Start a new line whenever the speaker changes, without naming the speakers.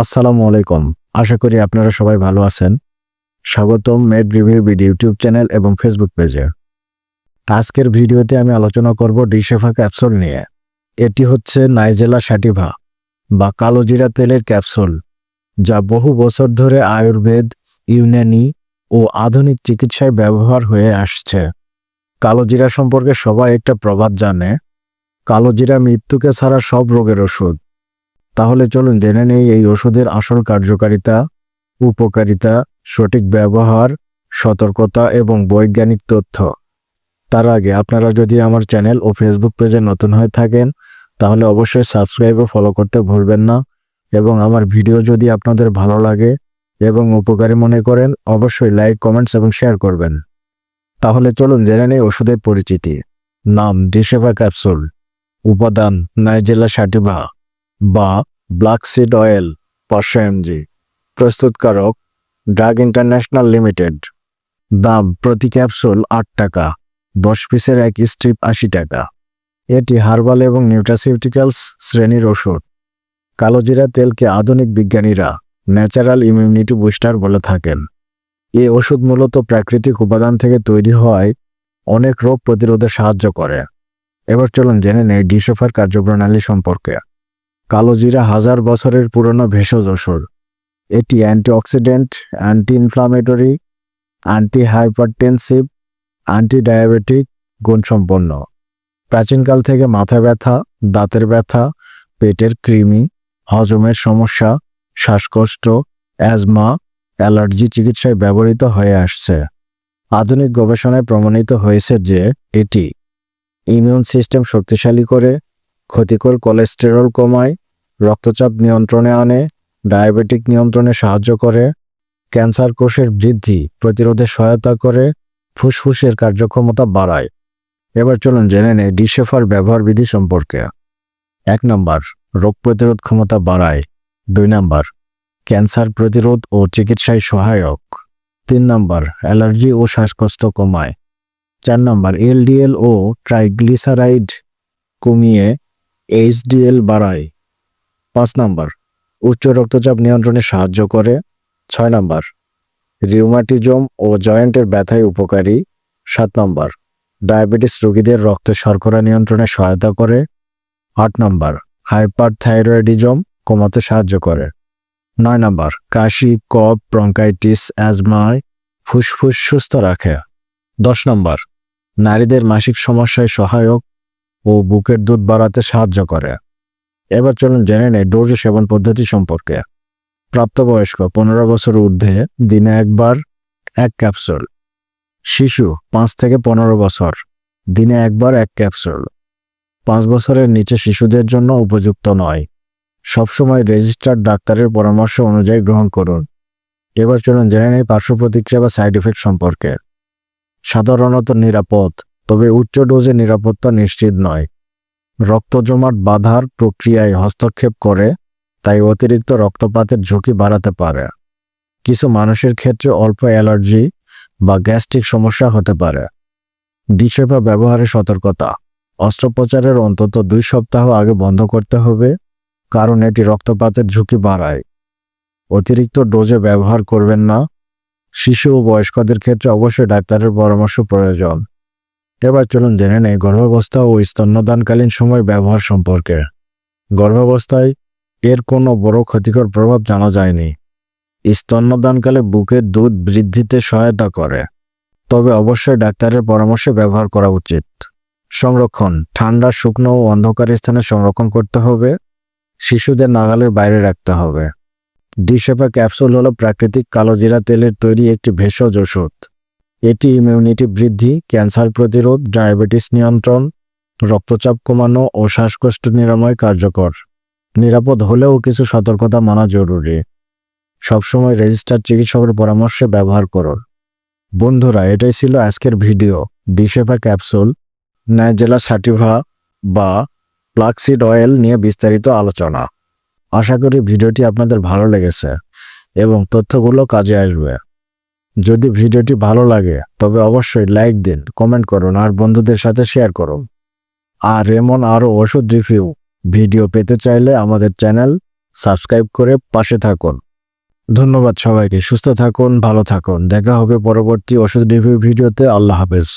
আসসালামু আলাইকুম। আশা করি আপনারা সবাই ভালো আছেন। স্বাগতম Med Review BD YouTube channel এবং ফেসবুক পেজে আজকের ভিডিওতে আমি আলোচনা করব ডিশেফা ক্যাপসুল নিয়ে। এটি হচ্ছে নাইজেলা স্যাটিভা বা কালোজিরা তেলের ক্যাপসুল, যা বহু বছর ধরে আয়ুর্বেদ, ইউনানি ও আধুনিক চিকিৎসায় ব্যবহার হয়ে আসছে। কালোজিরা সম্পর্কে সবাই একটা প্রবাদ জানে। কালোজিরা মৃত্যুকে ছাড়া সব রোগের ওষুধ। তাহলে চলুন জেনে নেই এই ওষুধের আসল কার্যকারিতা, উপকারিতা, সঠিক ব্যবহার, সতর্কতা এবং বৈজ্ঞানিক তথ্য। তার আগে আপনারা যদি আমার চ্যানেল ও ফেসবুক পেজে নতুন হয়ে থাকেন, তাহলে অবশ্যই সাবস্ক্রাইব ও ফলো করতে ভুলবেন না এবং আমার ভিডিও যদি আপনাদের ভালো লাগে এবং উপকারী মনে করেন, অবশ্যই লাইক কমেন্টস এবং শেয়ার করবেন। তাহলে চলুন জেনে নেই ওষুধের পরিচিতি। নাম ডিসেভা ক্যাপসুল উপাদান নাইজেলা সাটিভা বা ব্ল্যাক সিড অয়েল পাঁচশো এমজি। প্রস্তুতকারক ড্রাগ ইন্টারন্যাশনাল লিমিটেড দাম প্রতি ক্যাপসুল আট টাকা, দশ পিসের এক স্ট্রিপ আশি টাকা। এটি হার্বাল এবং নিউট্রাসিউটিক্যালস শ্রেণির ওষুধ। কালোজিরা তেলকে আধুনিক বিজ্ঞানীরা ন্যাচারাল ইমিউনিটি বুস্টার বলে থাকেন। এই ওষুধ মূলত প্রাকৃতিক উপাদান থেকে তৈরি হওয়ায় অনেক রোগ প্রতিরোধে সাহায্য করে। এবার চলুন জেনে নেই ডিসোফার কার্যপ্রণালী সম্পর্কে। কালোজিরা হাজার বছরের পুরনো ভেষজ ওষুধ। এটি antioxidant anti inflammatory anti hypertensive anti diabetic গুণসম্পন্ন। প্রাচীনকাল থেকে মাথা ব্যথা, দাঁতের ব্যথা, পেটের কৃমি, হজমের সমস্যা, শ্বাসকষ্ট, অ্যাজমা, অ্যালার্জি চিকিৎসায় ব্যবহৃত হয়ে আসছে। আধুনিক গবেষণায় প্রমাণিত হয়েছে যে এটি ইমিউন সিস্টেম শক্তিশালী করে ক্ষতিকর কোলেস্টেরল কমায়, রক্তচাপ নিয়ন্ত্রণে আনে, ডায়াবেটিক নিয়ন্ত্রণে সাহায্য করে, ক্যান্সার কোষের বৃদ্ধি প্রতিরোধে সহায়তা করে, ফুসফুসের কার্যক্ষমতা বাড়ায়। এবার চলুন জেনে নেই ডিসেফার ব্যবহার বিধি সম্পর্কে। এক নম্বর, রোগ প্রতিরোধ ক্ষমতা বাড়ায়। দুই নম্বর, ক্যান্সার প্রতিরোধ ও চিকিৎসায় সহায়ক। তিন নম্বর, অ্যালার্জি ও শ্বাসকষ্ট কমায়। চার নম্বর, এলডিএল ও ট্রাইগ্লিসারাইড কমিয়ে এইচডিএল বাড়ায়। পাঁচ নম্বর, উচ্চ রক্তচাপ নিয়ন্ত্রণে সাহায্য করে। ছয় নম্বর রিউমাটিজম ও জয়েন্টের ব্যথায় উপকারী। সাত নম্বর ডায়াবেটিস রোগীদের রক্তে শর্করা নিয়ন্ত্রণে সহায়তা করে। আট নম্বর হাইপার থাইরয়েডিজম কমাতে সাহায্য করে। নয় নম্বর, কাশি, কফ ব্রঙ্কাইটিস অ্যাজমায় ফুসফুস সুস্থ রাখে। দশ নম্বর, নারীদের মাসিক সমস্যায় সহায়ক ও বুকের দুধ বাড়াতে সাহায্য করে। এবার চলুন জেনে নেই ডোজ সেবন পদ্ধতি সম্পর্কে। প্রাপ্তবয়স্ক পনেরো বছর ঊর্ধ্বে দিনে একবার এক ক্যাপসুল। শিশু পাঁচ থেকে পনেরো বছর, দিনে একবার এক ক্যাপসুল। পাঁচ বছরের নিচে শিশুদের জন্য উপযুক্ত নয়। সবসময় রেজিস্টার্ড ডাক্তারের পরামর্শ অনুযায়ী গ্রহণ করুন। এবার চলুন জেনে নেই পার্শ্ব প্রতিক্রিয়া বা সাইড এফেক্ট সম্পর্কে। সাধারণত নিরাপদ তবে উচ্চ ডোজে নিরাপত্তা নিশ্চিত নয়। রক্ত জমাট বাঁধার প্রক্রিয়ায় হস্তক্ষেপ করে, তাই অতিরিক্ত রক্তপাতের ঝুঁকি বাড়াতে পারে। কিছু মানুষের ক্ষেত্রে অল্প অ্যালার্জি বা গ্যাস্ট্রিক সমস্যা হতে পারে। ডিসেপা ব্যবহারে সতর্কতা। অস্ত্রোপচারের অন্তত দুই সপ্তাহ আগে বন্ধ করতে হবে, কারণ এটি রক্তপাতের ঝুঁকি বাড়ায়। অতিরিক্ত ডোজে ব্যবহার করবেন না। শিশু ও বয়স্কদের ক্ষেত্রে অবশ্যই ডাক্তারের পরামর্শ প্রয়োজন। এবার চলুন জেনে নেই গর্ভাবস্থা ও স্তন্যদানকালীন সময় ব্যবহার সম্পর্কে। গর্ভাবস্থায় এর কোনো বড় ক্ষতিকর প্রভাব জানা যায়নি। স্তন্যদানকালে বুকের দুধ বৃদ্ধিতে সহায়তা করে। তবে অবশ্যই ডাক্তারের পরামর্শে ব্যবহার করা উচিত। সংরক্ষণ, ঠান্ডা, শুকনো ও অন্ধকার স্থানে সংরক্ষণ করতে হবে। শিশুদের নাগালের বাইরে রাখতে হবে। ডিশেপা ক্যাপসুল হলো প্রাকৃতিক কালোজিরা তেলের তৈরি একটি ভেষজ ওষুধ। এটি ইমিউনিটি বৃদ্ধি ক্যান্সার প্রতিরোধ ডায়াবেটিস নিয়ন্ত্রণ, রক্তচাপ কমানো ও শ্বাসকষ্ট নিরাময় কার্যকর। নিরাপদ হলেও কিছু সতর্কতা মানা জরুরি। সবসময় রেজিস্টার চিকিৎসকের পরামর্শে ব্যবহার করুন বন্ধুরা, এটাই ছিল আজকের ভিডিও। ডিশেপা ক্যাপসুল নাইজেলা সাটিভা বা প্লাক্সিড অয়েল নিয়ে বিস্তারিত আলোচনা। আশা করি ভিডিওটি আপনাদের ভালো লেগেছে এবং তথ্যগুলো কাজে আসবে। যদি ভিডিওটি ভালো লাগে, তবে অবশ্যই লাইক দিন, কমেন্ট করুন আর বন্ধুদের সাথে শেয়ার করুন। আর এমন আরও ওষুধ রিভিউ, ভিডিও পেতে চাইলে আমাদের চ্যানেল সাবস্ক্রাইব করে পাশে থাকুন। ধন্যবাদ সবাইকে, সুস্থ থাকুন, ভালো থাকুন। দেখা হবে পরবর্তী ওষুধ রিভিউ ভিডিওতে, আল্লাহ হাফেজ।